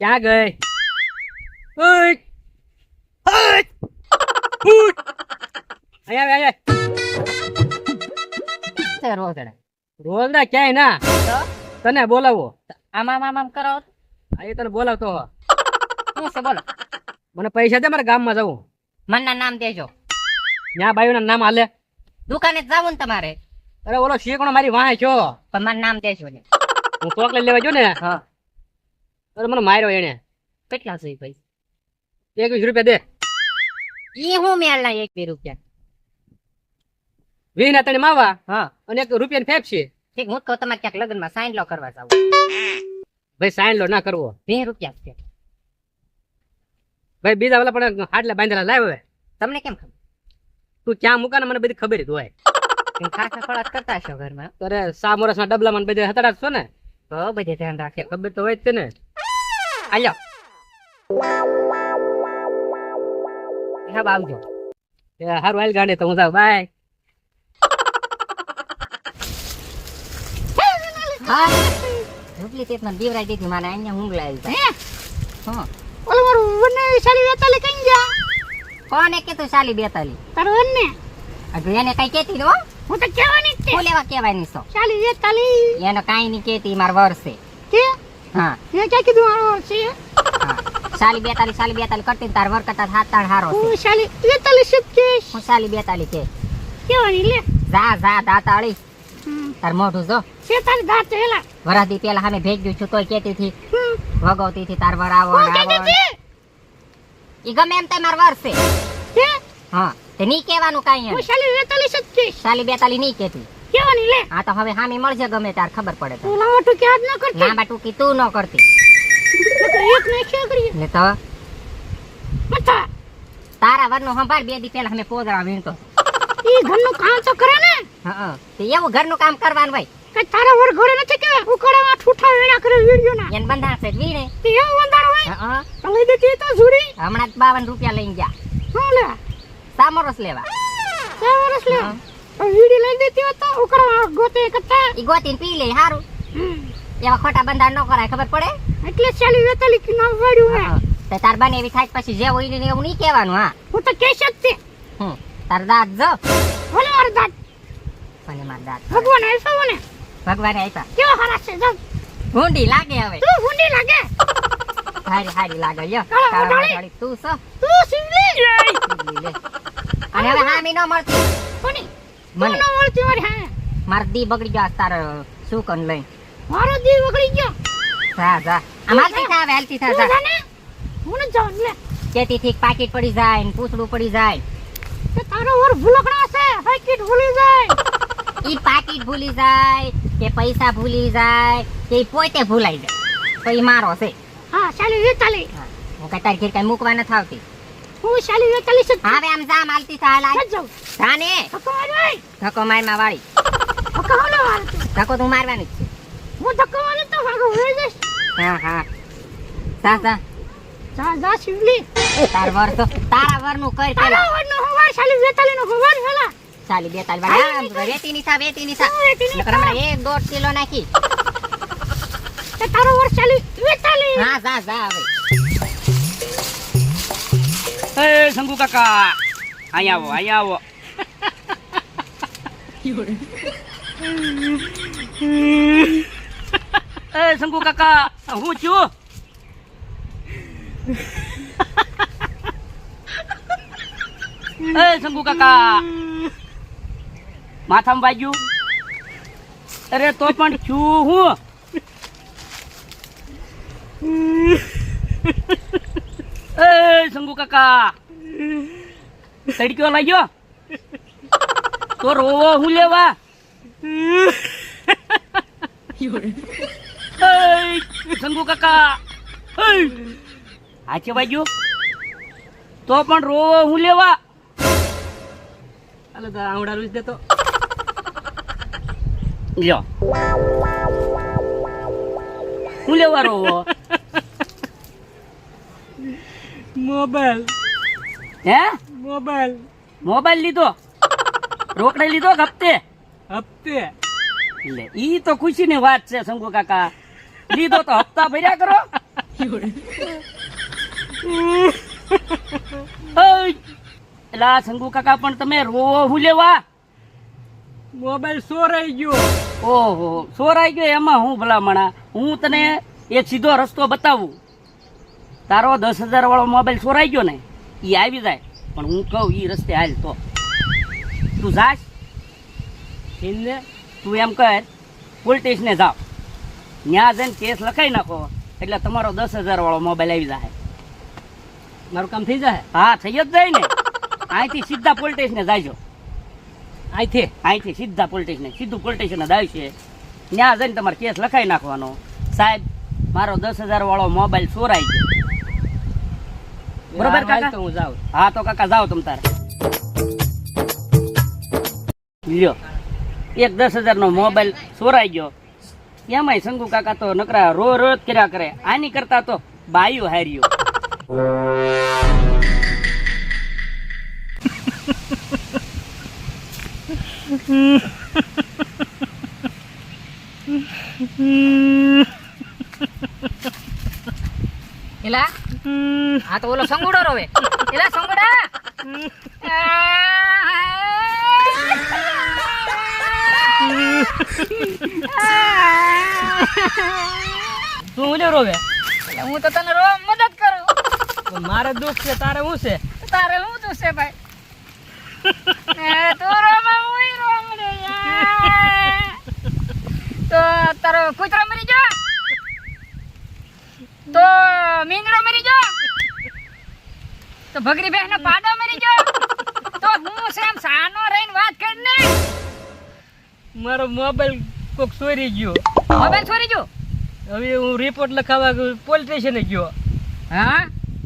ક્યાં ગઈ આવે. રોલડા ક્યાંય ના તને બોલાવો આમ આમ આમ કરો એ તને બોલાવતો. શું છે બોલો મને પૈસા દે મારે ગામમાં જવું મનના નામ દેજો ત્યાં બાયુના નામ હાલે દુકાને જવું ને તમારે અરે ઓલો શીકણો મારી વાંહે છો પણ મારું નામ દેજો ને હું ચોકલેટ લેવા જો ને હા અરે મને માર્યો એને કેટલા છે ભાઈ? એકવીસ રૂપિયા દે. એ હું મેળના એક બે રૂપિયા. વીના તને માવા? હા. અને એક રૂપિયા ફેફસી ઠીક હું તો તમારે ક્યાંક લગ્નમાં સાઈન લો કરવા જાવ ભાઈ સાઈન લો ના કરવો. બે રૂપિયા છે. ભાઈ બીજા વાલા પણ હાડલા બાંધેલા લાવ હવે. તમને કેમ ખબર? તું ક્યાં મૂકા મને બધી ખબર જ હોય. ખાસા ખોળાટ કરતા છો ઘરમાં? અરે સા ના ડબલા મને બધે હતડા છો ને? તો બધે ધ્યાન રાખે. ખબર તો હોય જ છે ને. હાલો હા આવજો હારું હાલ ગાંડે તો હું જાઉં બાય હા બીવરાઈ દીધી મારે અહીંયા ઊંઘ લાવી હા ઓલો મારું વને સાલી કઈ ગયા કોને કીધું સાલી બેતાલી તારો વને એને કઈ કેતી દો હું તો કહેવાની જ હું લેવા કેવાની છો છે સાલી વેતાલી એને કાઈ નહીં કેતી માર વર્ષે કે હા. મેં ક્યાં કીધું છે? સાલી બેતાલી સાલી બેતાલી કરતી તાર વર કરતા હાથ તાણ હારો છે. હું સાલી વેતાલી શબ્દ હું સાલી બેતાલી કે કહેવાની લે? જા જા દાતાળી તાર મોઢું જો. છે તારી દાંત હેલા. વરાદી પેલા સામે ભેજ્યું છું તોય કેતી થી હમ. થી તાર વર આવો ને આવો ને. ઈ ગમે એમ તે માર કે હા? તે નહીં કહેવાનું કાંઈ હું. સાલી વેતાલી શબ્દ સાલી બેતાલી ની કેતી કહેવાની લે? આ તો હવે સામે મળશે ગમે તાર ખબર પડે તો લાવો તું ક્યાં જ ન કરતી? લાંબા ટૂંકી તું ન કરતી. એક ને શું કરી ને તો? મથા. તારા વરનું સંભાળ બે દી પેલા અમે પોદરા વીણતો. ઈ ઘરનું કામ તો કરે ને. હા તે એવું ઘરનું કામ કરવાનું ભાઈ કે તારા વર ઘરે નથી કે ઉકળામાં ઠૂઠા વેડા કરે વિડિયો ના એન બંધા છે વીણે. તે એવું વંદારો હોય? હા તો લઈ દેતી તો જુડી હમણાં જ બાવન રૂપિયા લઈ ગયા. હા લે. સામરસ લેવા. સામરસ વર્ષ લે. હા. વીડી લઈ દેતી હોત તો ઉકળામાં ગોતે કરતા ઈ ગોતીને પી લે હારું. એવા ખોટા બંધા ન કરાય ખબર પડે? એટલે ચાલી વેતાલી કે નામ વાડ્યું હે તો તાર બને એવી થાય પછી જે હોય ને એવું નહીં કહેવાનું હા. હું તો કેશ જ તે. હમ. તાર દાંત જો. ભલે મારા દાંત. ભલે માર દાંત ભગવાન આપ્યા મને. ભગવાન આપ્યા. કેવો હારા છે જો ભૂંડી લાગે હવે. તું હુંડી લાગે. હારી હારી લાગે લ્યો. કાળા. તું સો. તું સિંગલી લે. અને હવે હામી ન મળતી. કોની? મને. મળતી મારી હા. માર દી બગડી ગયો તાર શું કન લઈ મારો દી બગડી ગયો. જા જા. અમારથી થા વેલથી થા જા. હું ન જાઉં લે. કેતી થી પાકીટ પડી જાય ને પૂછડું પડી જાય. કે તારો ઓર ભૂલકડા છે. પાકીટ ભૂલી જાય. ઈ પાકીટ ભૂલી જાય કે પૈસા ભૂલી જાય કે ઈ પોતે ભૂલાઈ જાય. તો ઈ મારો છે. હા ચાલી વેતાલી ચાલી હું કઈ તારી ઘેર કઈ મૂકવા નથી આવતી. હું ચાલી વેતાલી છે. હવે આમ જા માલતી થા લાય. જાવ જાઉં ધક્કો મારવાય ધક્કો મારમાં વાળી. ધક્કો હાલો મારતું ધક્કો તું મારવાની છે. હું ધક્કો મારે તો ભાગો હોય જશ હા હા. જા જા. જા જા શિવલી. તાર વર તો તારા વરનું કર તારા પેલા શાલી હવાર ચાલી વેતાલી નો હવાર હેલા. ચાલી બે તાલ વાળી વેતી ની થા વેતી ની થા ની નકર એક દોઢ કિલો નાખી. તે તારો વર ચાલી વેતાલી. હા જા જા હવે. એ શંકુ કાકા અહીંયા આવો અહીંયા આવો એ શંકુ કાકા હું છું એ શંકુ કાકા માથામાં વાગ્યું અરે તો પણ છું હું એ શંકુ કાકા. તડક્યો લાગ્યો. તો રોવો હું લેવા? શંકુ કાકા. હાચે બાજુ. તો પણ રોવો હું લેવા? હાલો, તો આવડા રૂજ દેતો લ્યો. હું લેવા રોવો? મોબાઈલ. હે? મોબાઈલ. મોબાઈલ લીધો? રોકડે લીધો હપ્તે? હપ્તે. લે ઈ તો ખુશી ની વાત છે શંકુ કાકા. લીધો તો હપ્તા ભર્યા કરો! એલા શંકુ કાકા પણ તમે રોવો હું લેવા? મોબાઈલ ચોરાઈ ગયો. ઓહો સોરાઈ ગયો એમાં હું ભલામણા? હું તને એક સીધો રસ્તો બતાવું. તારો દસ હજાર વાળો મોબાઈલ ચોરાઈ ગયો ને એ આવી જાય. પણ હું કહું એ રસ્તે હાલ તો. તું જાશ? એને તું એમ કર પોલીસ સ્ટેશને જાઓ. ત્યાં જઈને કેસ લખાઈ નાખો એટલે તમારો દસ હજાર વાળો મોબાઈલ આવી જાય મારું કામ થઈ જાય હા થઈ જ જાય ને. અહીંથી સીધા પોલીસ સ્ટેશને જાયજો અહીંથી? અહીંથી સીધા પોલીસ સ્ટેશને સીધું પોલીસ સ્ટેશન આવશે. ત્યાં જઈને તમારે કેસ લખાઈ નાખવાનો. સાહેબ મારો દસ હજાર વાળો મોબાઈલ ચોરાઈ ગયો. બરોબર કાકા? તો હું જાઉં. હા તો કાકા જાઓ તમ તારે. લ્યો. એક દસ હજાર નો મોબાઈલ ચોરાઈ ગયો. એમાંય શંકુ કાકા તો નકરા રો રો જ કર્યા કરે. આની કરતા તો બાયું હાર્યું. એલા આ તો ઓલો સંગુડો રોવે. એલા સંગુડા. તું હું રોવે? હું તો તને રોવા મદદ કરું. મારે દુઃખ છે તારે શું છે? તારે હું તું છે ભાઈ? તું રોવા હું રોવા તો તારો કૂતરો મરી ગયો? તો મીંગડો મરી ગયો. તો ભગરી બહેન પાડો મરી ગયો. તો હું સેમ સાનો રહીને વાત કરીને મારો મોબાઈલ કોક ચોરી ગયો. મોબાઈલ ચોરી ગયો? હવે હું રિપોર્ટ લખાવવા પોલીસ સ્ટેશને ગયો. હા?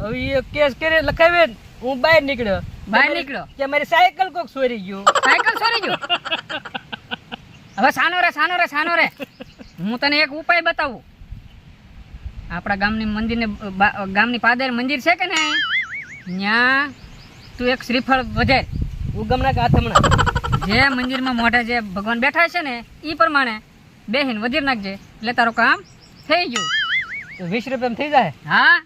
હવે એ કેસ કરે લખાવે હું બહાર નીકળ્યો. બહાર નીકળ્યો? કે મારી સાયકલ કોક ચોરી ગયો. સાયકલ ચોરી ગયો? હવે સાનો રે સાનો રે સાનો રે. હું તને એક ઉપાય બતાવું. આપણા ગામની મંદિરને ગામની પાદર મંદિર છે કે ને ત્યાં તું એક શ્રીફળ વધે. ઉગમના કે આથમણા જે મંદિરમાં મોઢે જે ભગવાન બેઠા છે ને એ પ્રમાણે બેહીને વધીર નાખજે. એટલે તારું કામ થઈ ગયું. વીસ રૂપિયા થઈ જાય? હા.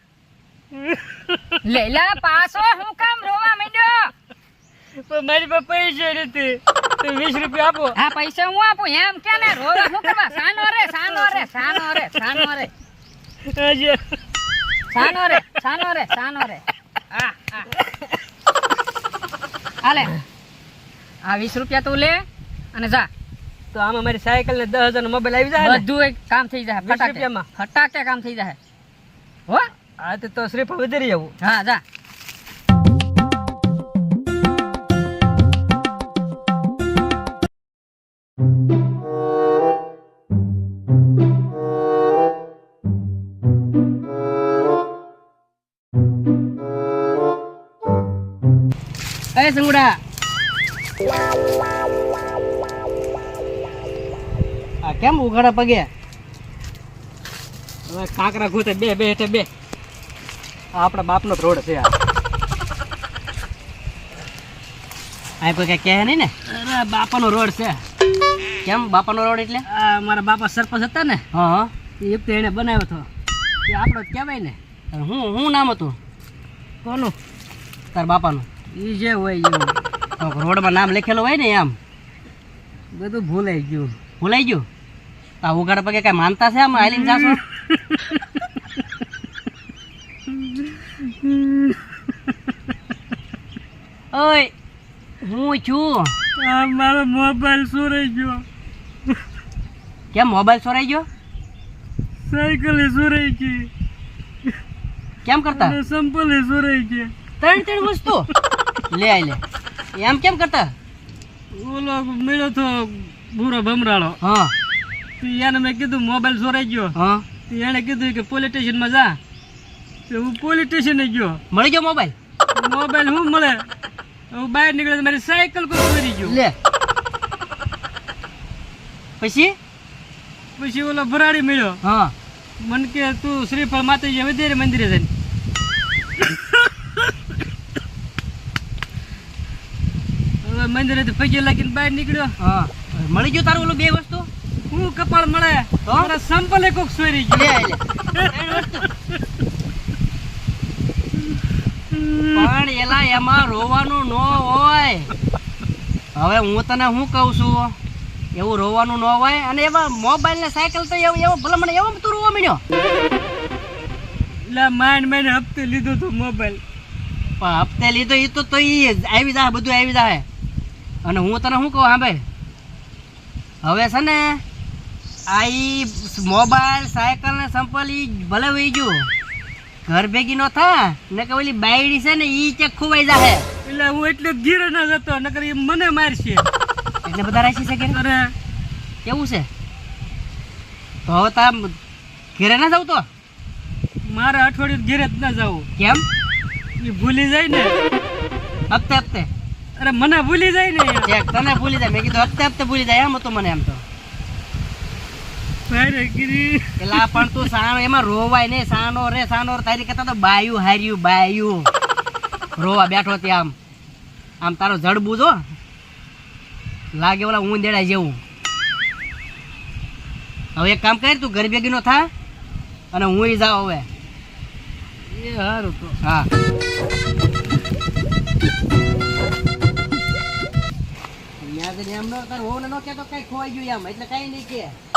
લેલા પાછો હું કામ રોવા માંડ્યો? મારી પાસે પૈસા નથી. વીસ રૂપિયા આપો. હા પૈસા હું આપું? એમ કે ને રોવા શું કરવા? સાનો રે સાનો રે સાનો રે સાનો રે. સાનો રે સાનો રે સાનો રે. આ આ. હાલે. આ વીસ રૂપિયા તું લે અને જા. તો આમાં મારી સાયકલ ને દસ હજાર મોબાઈલ આવી જાય બધું એક કામ થઈ જાય ફટાકે? ફટાકે કામ થઈ જાય. હો? હા તો તો શ્રીફળ વધારી આવું. હા જા. એ સંગુડા. આ કેમ ઉઘાડા પગે? હવે કાંકરા ઘૂતે બે બે હેઠે બે. આ આપણા બાપનો રોડ છે આ. આ કોઈ કઈ કહે નહીં ને? અરે બાપાનો રોડ છે. કેમ? બાપાનો રોડ એટલે? આ મારા બાપા સરપંચ હતા ને હા હા. એ વખતે એને બનાવ્યો હતો. એ આપણો કહેવાય ને. હું હું નામ હતું? કોનું? તાર બાપાનું. એ જે હોય એવું રોડમાં નામ લખેલું હોય ને એમ. બધું ભૂલાઈ ગયું. ભૂલાઈ ગયું? આ ઉઘાડા પગે કઈ માનતા છે આમ હાલીને જાશો ઓય હું છું. આ મારો મોબાઈલ ચોરાઈ ગયો. કેમ મોબાઈલ ચોરાઈ ગયો? સાયકલ ચોરાઈ ગઈ. કેમ કરતા? સંપલ ચોરાઈ ગઈ. ત્રણ ત્રણ વસ્તુ. લે આઈ લે. એમ કેમ કરતા? ઓલો મળ્યો તો ભૂરો ભમરાળો. હા. તો એને મેં કીધું મોબાઈલ ચોરાઈ ગયો. હા. તો એને કીધું કે પોલીસ સ્ટેશનમાં જા. તો હું પોલીસ સ્ટેશને ગયો. મળી ગયો મોબાઈલ? મોબાઈલ હું મળે? હું બહાર નીકળે તો મારી સાયકલ કોઈ મરી ગયો. લે. પછી? પછી ઓલો ભરાડી મળ્યો. હા. મન કે તું શ્રીફળ માતાજી વધારે મંદિરે જઈને. હવે મંદિરેથી પગે લાગીને બહાર નીકળ્યો. હા મળી ગયું તારું ઓલું બે વસ્તુ? હું કપાળ મળે. તો? સંપલે કોક સોરી ગયો. પણ એલા એમાં રોવાનું ન હોય. હવે હું તને શું કહું છું? એવું રોવાનું ન હોય અને એવા મોબાઈલ ને સાયકલ તો એવું એવો ભલે મને એવો તું રોવા મળ્યો એટલે માંડ માંડ હપ્તે લીધો તો મોબાઈલ. પણ હપ્તે લીધો એ તો તો આવી જાય બધું આવી જાય અને હું તને શું કહું હા ભાઈ? હવે છે ને આ મોબાઈલ સાયકલ ને સંપલ ભલે વહી ગયું. ઘર ભેગી નો થા ને કે ઓલી બાયડી છે ને ઈ ચેક ખોવાઈ જાહે. એટલે હું એટલે ગીર ન જતો નકર એ મને મારશે. એટલે બધા રાખી શકે અરે. કેવું છે? તો હવે તાર ઘેરે ના જાવ તો? મારે અઠવાડિયું ઘેરે જ ના જવું કેમ? એ ભૂલી જાય ને. હપ્તે હપ્તે. અરે મને ભૂલી જાય ને ચેક તને ભૂલી જાય. મેં કીધું હપ્તે હપ્તે ભૂલી જાય. એમ હતું મને એમ તો. પેલા પણ તું સાનો એમાં રોવાય નહીં. સાનો રે સાનો તારી કરતા તો બાયું હાર્યું બાયું. રોવા બેઠો ત્યાં આમ. આમ તારો જડબું જો. લાગે ઓલા ઊંદેડા જેવું. હવે એક કામ કર તું ઘર ભેગી નો થા અને હું જાઉં હવે. એ સારું તો. હા. એમ ન કર હોવ ને ન કે તો કઈ ખોવાઈ ગયું એમ, એટલે કઈ નહીં કે.